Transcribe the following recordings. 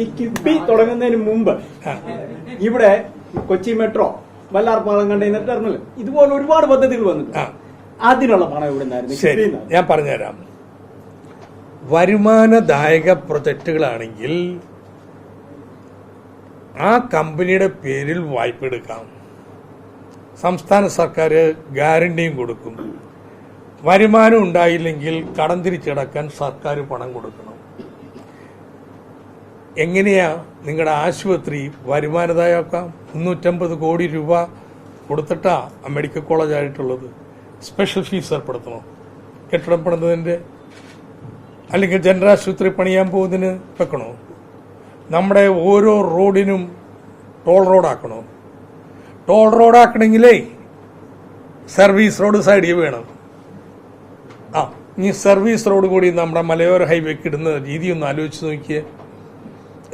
ഈ കിഫ്ബി തുടങ്ങുന്നതിന് മുമ്പ് ഇവിടെ Kochi metro Vallarpadam container terminal ഇതുപോലെ ഒരുപാട് പദ്ധതികൾ വന്നിട്ടുണ്ട്. അതിനുള്ള പണം ഇവിടെ ഞാൻ പറഞ്ഞുതരാം. വരുമാനദായക പ്രൊജക്റ്റുകളാണെങ്കിൽ ആ കമ്പനിയുടെ പേരിൽ വായ്പ എടുക്കാം. സംസ്ഥാന സർക്കാർ ഗ്യാരണ്ടിയും കൊടുക്കും. വരുമാനം ഉണ്ടായില്ലെങ്കിൽ കടം തിരിച്ചടക്കാൻ സർക്കാർ പണം കൊടുക്കണം. എങ്ങനെയാ നിങ്ങളുടെ ആശുപത്രി വരുമാനതായാക്കാം മുന്നൂറ്റമ്പത് കോടി രൂപ കൊടുത്തിട്ടാ മെഡിക്കൽ കോളേജ് ആയിട്ടുള്ളത്? സ്പെഷ്യൽ ഫീസ് ഏർപ്പെടുത്തണം? കെട്ടിടം പണിതതിന്റെ അല്ലെങ്കിൽ ജനറൽ ആശുപത്രി പണിയാൻ പോകുന്നതിന് വെക്കണോ? നമ്മുടെ ഓരോ റോഡിനും ടോൾ റോഡാക്കണോ? ടോൾ റോഡാക്കണമെങ്കിലേ സർവീസ് റോഡ് സൈഡിൽ വേണം. ആ ഈ സർവീസ് റോഡ് കൂടി നമ്മുടെ മലയോര ഹൈവേക്ക് ഇടുന്ന രീതി ഒന്ന് ആലോചിച്ച് നോക്കിയേ.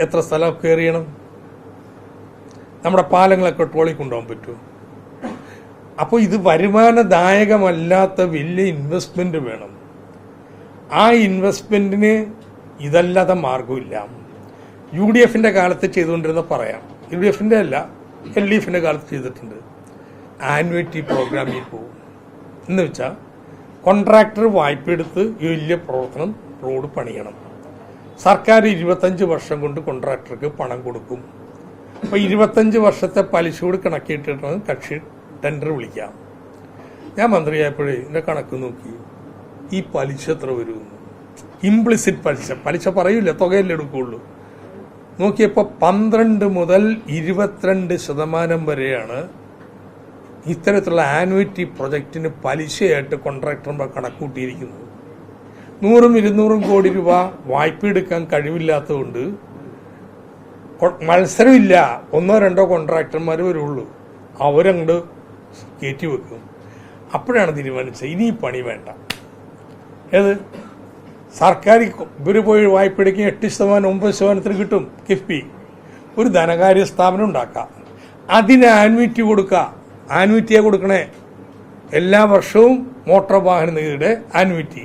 എത്ര സ്ഥലം കയറിയണം? നമ്മുടെ പാലങ്ങളൊക്കെ ട്രോളി കൊണ്ടുപോകാൻ പറ്റുമോ? അപ്പോൾ ഇത് വരുമാനദായകമല്ലാത്ത വലിയ ഇൻവെസ്റ്റ്മെന്റ് വേണം. ആ ഇൻവെസ്റ്റ്മെന്റിന് ഇതല്ലാതെ മാർഗമില്ല യു ഡി എഫിന്റെ കാലത്ത് ചെയ്തുകൊണ്ടിരുന്ന പറയാം. യു ഡി എഫിന്റെ അല്ല എൽ ഡി എഫിന്റെ കാലത്ത് ചെയ്തിട്ടുണ്ട്. ആനുവേറ്റി പ്രോഗ്രാമിൽ പോകും. എന്ന് വെച്ചാൽ കോൺട്രാക്ടർ വായ്പ എടുത്ത് വലിയ പ്രവർത്തനം റോഡ് പണിയണം. സർക്കാർ ഇരുപത്തഞ്ച് വർഷം കൊണ്ട് കോൺട്രാക്ടർക്ക് പണം കൊടുക്കും. അപ്പൊ ഇരുപത്തഞ്ച് വർഷത്തെ പലിശ പലിശയോട് കണക്കിയിട്ടിട്ടാണ് കക്ഷി ടെൻഡർ വിളിക്കാം. ഞാൻ മന്ത്രിയായപ്പോഴേ ഇതിന്റെ കണക്ക് നോക്കി. ഈ പലിശ എത്ര വരുമെന്ന് ഇംപ്ലിസിറ്റ് പലിശ. പലിശ പറയൂല തുകയല്ലേ എടുക്കുള്ളൂ. നോക്കിയപ്പോൾ പന്ത്രണ്ട് മുതൽ ഇരുപത്തിരണ്ട് ശതമാനം വരെയാണ് ഇത്തരത്തിലുള്ള ആനുവിറ്റി പ്രൊജക്ടിന് പലിശയായിട്ട് കോൺട്രാക്ടർമാർ കണക്കൂട്ടിയിരിക്കുന്നത്. നൂറും ഇരുന്നൂറും കോടി രൂപ വായ്പ എടുക്കാൻ കഴിവില്ലാത്തതുകൊണ്ട് മത്സരമില്ല. ഒന്നോ രണ്ടോ കോൺട്രാക്ടർമാർ വരുള്ളൂ. അവരങ്ങോട്ട് കയറ്റി വെക്കും. അപ്പോഴാണ് തീരുമാനിച്ചത്. ഇനി പണി വേണ്ട. ഏത്? സർക്കാർ ഇവർ പോയി വായ്പ എടുക്കുക എട്ട് ശതമാനം ഒമ്പത് ശതമാനത്തിന് കിട്ടും കിഫ്ബി. ഒരു ധനകാര്യ സ്ഥാപനം ഉണ്ടാക്കാം. അതിന് ആനുവിറ്റി കൊടുക്കുക ആൻവിറ്റിയാണ് കൊടുക്കണേ. എല്ലാ വർഷവും മോട്ടോർ വാഹന നികുതിയുടെ ആനുവിറ്റി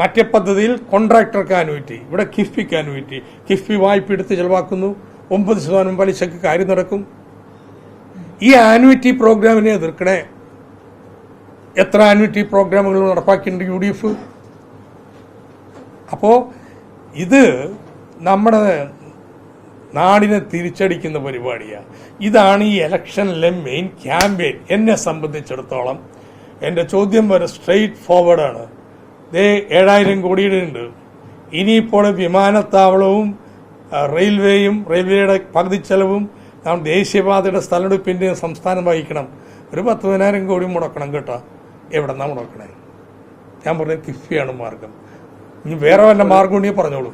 മറ്റേ പദ്ധതിയിൽ കോൺട്രാക്ടർക്ക് ആനുവിറ്റി ഇവിടെ കിഫ്ബിക്ക് ആനുവിറ്റി കിഫ്ബി വായ്പ എടുത്ത് ചെലവാക്കുന്നു. ഒമ്പത് ശതമാനം പലിശക്ക് കാര്യം നടക്കും. ഈ ആനുവിറ്റി പ്രോഗ്രാമിനെ എതിർക്കണേ. എത്ര ആനുവിറ്റി പ്രോഗ്രാമുകൾ നടപ്പാക്കിയിട്ടുണ്ട് യു ഡി എഫ് അപ്പോ ഇത് നമ്മുടെ നാടിനെ തിരിച്ചടിക്കുന്ന പരിപാടിയാണ് ഇതാണ് ഈ ഇലക്ഷനിലെ മെയിൻ ക്യാമ്പയിൻ എന്നെ സംബന്ധിച്ചിടത്തോളം എന്റെ ചോദ്യം വരെ സ്ട്രെയിറ്റ് ഫോർവേഡാണ് ദേ ഏഴായിരം കോടിയുടെ ഉണ്ട് ഇനിയിപ്പോൾ വിമാനത്താവളവും റെയിൽവേയും റെയിൽവേയുടെ പകുതി ചെലവും നാം ദേശീയപാതയുടെ സ്ഥലമെടുപ്പിന്റെ സംസ്ഥാനം വഹിക്കണം. ഒരു പത്ത് പതിനായിരം കോടി മുടക്കണം കേട്ടോ. എവിടെന്നാ മുടക്കണേ? ഞാൻ പറഞ്ഞ കിഫിയാണ് മാർഗം. ഇനി വേറെ വല്ല മാർഗം ഉണ്ടെങ്കിൽ പറഞ്ഞോളൂ.